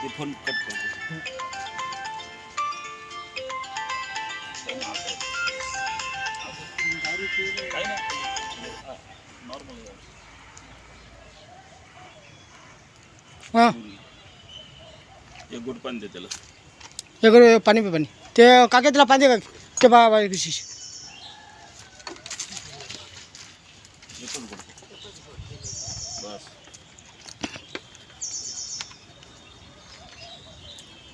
ते phone cut करतो काही नाही नॉर्मल हां. एक गुड पाणी दे त्याला. इकडे पाणी पे पाणी. ते काके त्याला पाणी दे का ते बा बा विशेष. बस.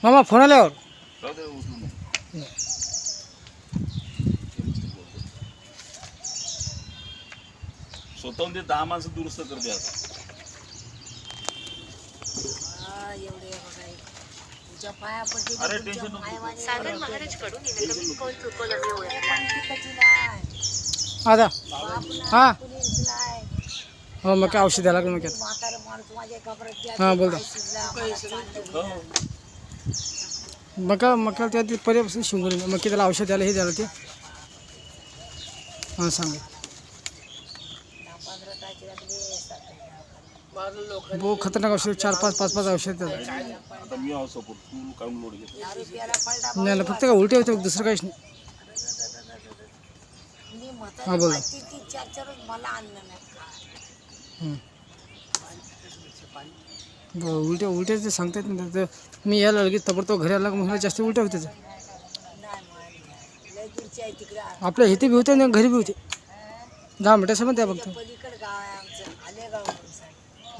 मामा फोन आल्यावर. स्वतःहून ते दहा माणसं दुरुस्त करते आता. अरे टेन्शन नको सागर महाराजकडून इनकमिंग कॉल चुकवल्याने ओळखला आता? हां? हो मग काय औषध द्यायला लागलं मग आता हां बोलतो हो. मका मका त्या ते पर्यापासून शिंगून मग की त्याला औषध द्यायला हे द्यायला ते. हां सांग. बहु खतरनाक औषध चार पाच पाच पाच औषध नाही फक्त काय उलटे होते दुसरं काहीच नाही. हां बोला. हं. बरं, उलटे उलटे ते सांगता येत नाही ते मी यायला लगेच तबडतोब घरी आला मग जास्त उलटे होते ते. आपल्या इथे बी होते आणि घरी बी होते दहा फक्त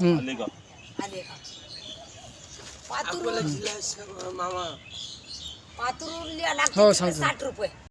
हं. आले का हो सांगतो साठ रुपये